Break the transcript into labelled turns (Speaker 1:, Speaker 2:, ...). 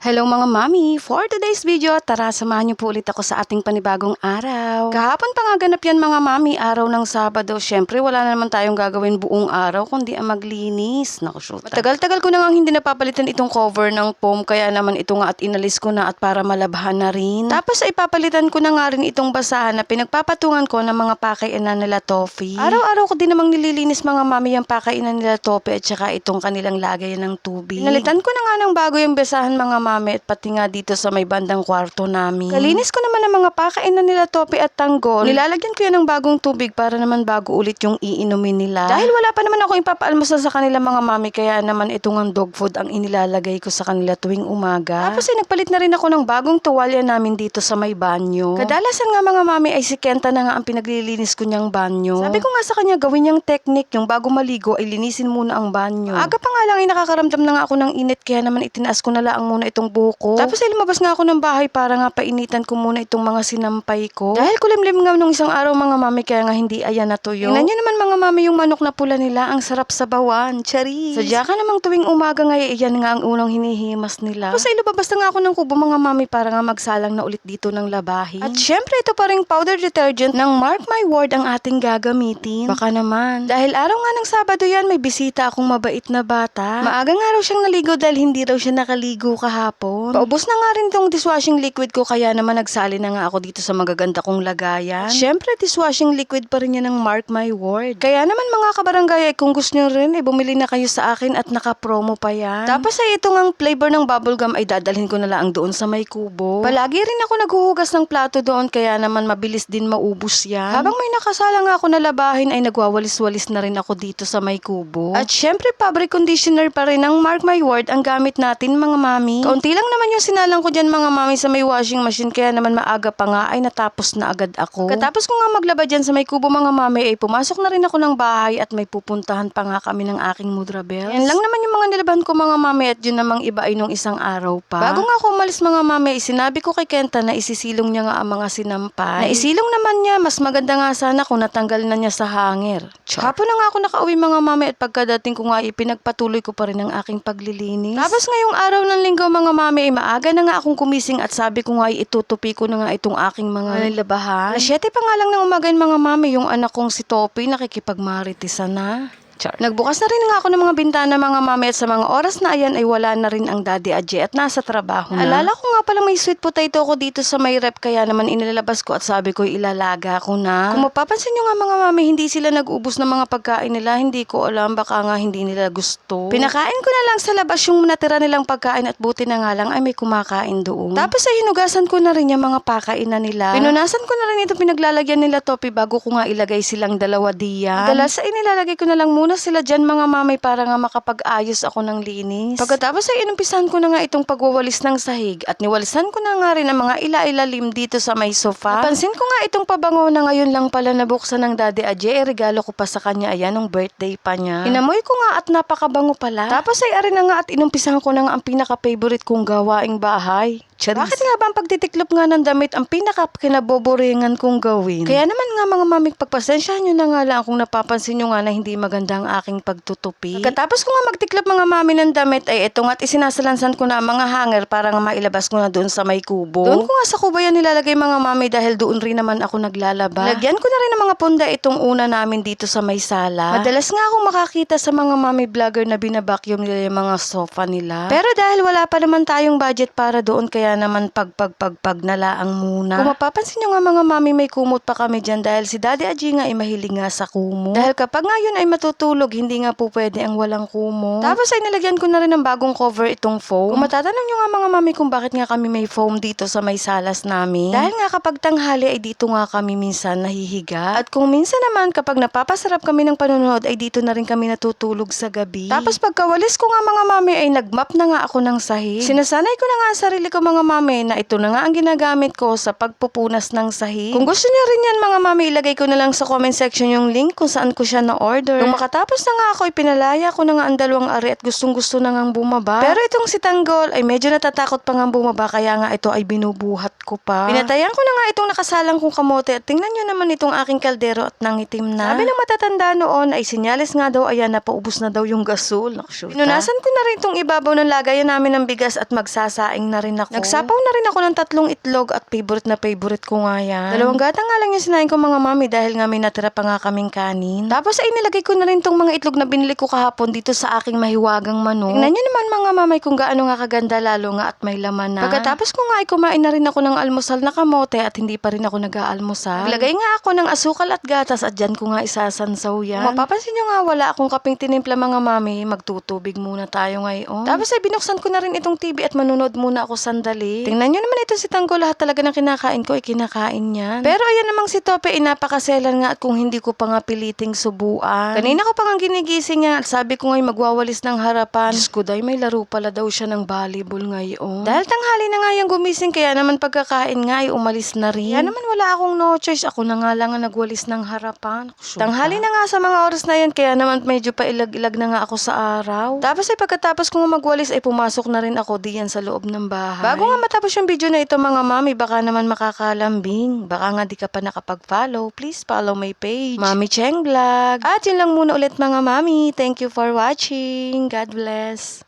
Speaker 1: Hello mga mami! For today's video, tara samahan niyo po ulit ako sa ating panibagong araw. Kahapon pa nga ganap yan mga mami, araw ng Sabado. Syempre wala na naman tayong gagawin buong araw kundi ang maglinis. Naku shoot. Matagal-tagal ko na nga hindi napapalitan itong cover ng foam kaya naman ito nga at inalis ko na at para malabhan na rin. Tapos ay papalitan ko na nga rin itong basahan na pinagpapatungan ko ng mga pakainan nila toffee. Araw-araw ko din namang nililinis mga mami yung pakainan nila toffee at saka itong kanilang lagayan ng tubig. Pinalitan ko na nga ng bago yung basahan mga mami at pati nga dito sa may bandang kwarto namin. Kalinis ko naman ang mga pakainan nila topi at tanggol. Nilalagyan ko yan ng bagong tubig para naman bago ulit yung iinumin nila. Dahil wala pa naman ako ipapaalmusal sa kanila mga mami kaya naman itong ang dog food ang inilalagay ko sa kanila tuwing umaga. Tapos ay nagpalit na rin ako ng bagong tuwalya namin dito sa may banyo. Kadalasan nga mga mami ay si Kenta na nga ang pinaglilinis ko niyang banyo. Sabi ko nga sa kanya gawin niyang technique yung bago maligo ay linisin muna ang banyo. Aga pa nga lang ay nakakaramdam na nga ako ng init kaya naman itinaas ko na lang muna itong buhok ko. Tapos ay lumabas nga ako ng bahay para nga painitan ko muna itong mga sinampay ko. Dahil kulimlim nga nung isang araw mga mami kaya nga hindi ayan natuyo. Tingnan nyo naman mga mami yung manok na pula nila ang sarap sa bawan. Charis. Sadya ka namang tuwing umaga nga iyan nga ang unang hinihimas nila. Tapos ay lumabas na nga ako ng kubo mga mami para nga magsalang na ulit dito ng labahin. At syempre ito pa rin powder detergent ng Mark My Word ang ating gagamitin. Baka naman. Dahil araw nga ng Sabado yan may bisita akong mabait na bata. Maaga nga raw siyang naligo dahil hindi raw siya nakaligo kahapon. Paubos na nga rin tong dishwashing liquid ko kaya naman nagsali na nga ako dito sa magaganda kong lagayan. Syempre dishwashing liquid pa rin yan ng Mark My Word. Kaya naman mga kabarangay ay kung gusto nyo rin eh bumili na kayo sa akin at naka-promo pa yan. Tapos ay itong ang flavor ng bubblegum ay dadalhin ko na lang doon sa may kubo. Palagi rin ako naghuhugas ng plato doon kaya naman mabilis din maubos yan. Habang may nakasala nga ako na labahin ay nagwawalis-walis na rin ako dito sa may kubo. At syempre fabric conditioner pa rin ng Mark My Word ang gamit natin mga mami. Kaunti lang naman yung sinalang ko dyan mga mami sa may washing machine kaya naman maaga pa nga ay natapos na agad ako. Katapos ko nga maglaba dyan sa may kubo mga mami ay pumasok na rin ako ng bahay at may pupuntahan pa nga kami ng aking mudra bells. Yan lang naman yung mga nilaban ko mga mami at yun namang iba ay nung isang araw pa. Bago nga ako umalis mga mami, ay sinabi ko kay Kenta na isisilong niya nga ang mga sinampay. Na isilong naman niya, mas maganda nga sana kung natanggal na niya sa hanger. Hapon na nga ako nakauwi mga mami at pagkadating ko nga ipinagpatuloy ko pa rin ang aking paglilinis. Tapos ngayong araw ng linggo mga mami ay maaga na nga akong kumising at sabi ko nga ay itutupi ko na nga itong aking mga nilabahan. Alas 7 pa nga lang ng umaga mga mami yung anak kong si Topi nakikipagmaritisan na. Char. Nagbukas na rin nga ako ng mga bintana mga mami at sa mga oras na ayan ay wala na rin ang daddy Aje at nasa trabaho na. Alala ko nga pala may sweet potato ko dito sa may rep kaya naman inilalabas ko at sabi ko ilalaga ko na. Kung mapapansin nyo nga mga mami hindi sila nag-ubos ng mga pagkain nila hindi ko alam baka nga hindi nila gusto. Pinakain ko na lang sa labas yung natira nilang pagkain at buti na nga lang ay may kumakain doon. Tapos ay hinugasan ko na rin yung mga pakainan nila. Pinunasan ko na rin ito pinaglalagyan nila topi bago ko nga ilagay silang dalawa diyan. Dalas ay nilalagay ko na lang muna sila dyan mga mamay para nga makapag-ayos ako ng linis. Pagkatapos ay inumpisahan ko na nga itong pagwawalis ng sahig at niwalisan ko na nga rin ang mga ila-ilalim dito sa may sofa. Napansin ko nga itong pabango na ngayon lang pala nabuksan ng Daddy Aje. Eh, regalo ko pa sa kanya ayan nung birthday pa niya. Inamoy ko nga at napakabango pala. Tapos ay arin na nga at inumpisahan ko na nga ang pinaka-favorite kong gawaing bahay. Charis. Bakit nga ba ang pagtitiklop nga ng damit ang pinaka kinaboboringan kong gawin? Kaya naman nga mga mamik, pagpasensyahan nyo na nga lang kung napapansin nyo nga na hindi maganda ang aking pagtutupi. Pagkatapos ko nga magtiklop mga mami ng damit ay ito nga at isinasalansan ko na ang mga hanger para nga mailabas ko na doon sa may kubo. Doon ko nga sa kubo yan nilalagay mga mami dahil doon rin naman ako naglalaba. Lagyan ko na rin ng mga punda itong una namin dito sa may sala. Madalas nga akong makakita sa mga mami vlogger na binabacuum nila yung mga sofa nila. Pero dahil wala pa naman tayong budget para doon kaya naman pagpagpagpag na laang muna. Kung mapapansin nyo nga mga mami may kumot pa kami dyan dahil si Daddy Aji nga ay mahilig nga sa kumot. Dahil kapag nga yun ay matutulog, hindi nga po pwede ang walang kumot. Tapos ay nilagyan ko na rin ng bagong cover itong foam. Kung matatanong nyo nga mga mami kung bakit nga kami may foam dito sa may salas namin. Dahil nga kapag tanghali ay dito nga kami minsan nahihiga. At kung minsan naman kapag napapasarap kami ng panonood ay dito na rin kami natutulog sa gabi. Tapos pagkawalis ko nga mga mami ay nagmap na nga ako ng sahig. Sinasanay ko na nga ang sarili ko mga mami na ito na nga ang ginagamit ko sa pagpupunas ng sahig. Kung gusto niyo rin yan mga mami, ilagay ko na lang sa comment section yung link kung saan ko siya na-order. Nung makatapos na nga ako, ipinalaya ko na nga ang dalawang ari at gustong gusto na nga bumaba. Pero itong si Tanggol ay medyo natatakot pa nga bumaba kaya nga ito ay binubuhat ko pa. Pinatayan ko na nga itong nakasalang kong kamote at tingnan nyo naman itong aking kaldero at nangitim na. Sabi ng matatanda noon ay sinyalis nga daw ayan na paubos na daw yung gasol. Nakshuta. Pinunasan ko na rin itong ibabaw ng lagayan namin ng bigas at magsasaing na rin ako. Nagsapaw na rin ako ng tatlong itlog at favorite na favorite ko nga yan. Dalawang gata nga lang yung sinain ko mga mami dahil nga may natira pa nga kaming kanin. Tapos ay nilagay ko na rin tong mga itlog na binili ko kahapon dito sa aking mahiwagang manok. Tingnan nyo naman mga mamay kung gaano nga kaganda lalo nga at may laman na. Pagkatapos ko nga ay kumain na rin ako ng almusal na kamote at hindi pa rin ako nag-aalmusal. Naglagay nga ako ng asukal at gatas at dyan ko nga isasansaw yan. Kung mapapansin nyo nga wala akong kaping tinimpla mga mami, magtutubig muna tayo ngayon. Tapos ay binuksan ko na rin itong TV at manunod muna ako sandali. Tingnan nyo naman ito si Tanggol lahat talaga ng kinakain ko ay kinakain niyan. Pero ayan namang si Tope ay napakaselan nga at kung hindi ko pa nga piliting subuan. Kanina ko pa nga ginigising niya at sabi ko nga'y magwawalis ng harapan. Diyos ko day, may laro pala daw siya ng volleyball ngayon. Dahil tanghali na nga yung gumising kaya naman pagkakain nga ay umalis na rin. Kaya naman wala akong no choice. Ako na nga lang ang nagwalis ng harapan. Tanghali na nga sa mga oras na yun kaya naman medyo pa ilag-ilag na nga ako sa araw. Tapos ay pagkatapos ko nga magwalis ay pumasok na rin ako diyan sa loob ng bahay. Bago nga matapos yung video na ito mga mami, baka naman makakalambing. Baka nga di ka pa nakapag-follow. Please follow my page. Mami Cheng Vlog. At yun lang muna ulit mga mami. Thank you for watching. God bless.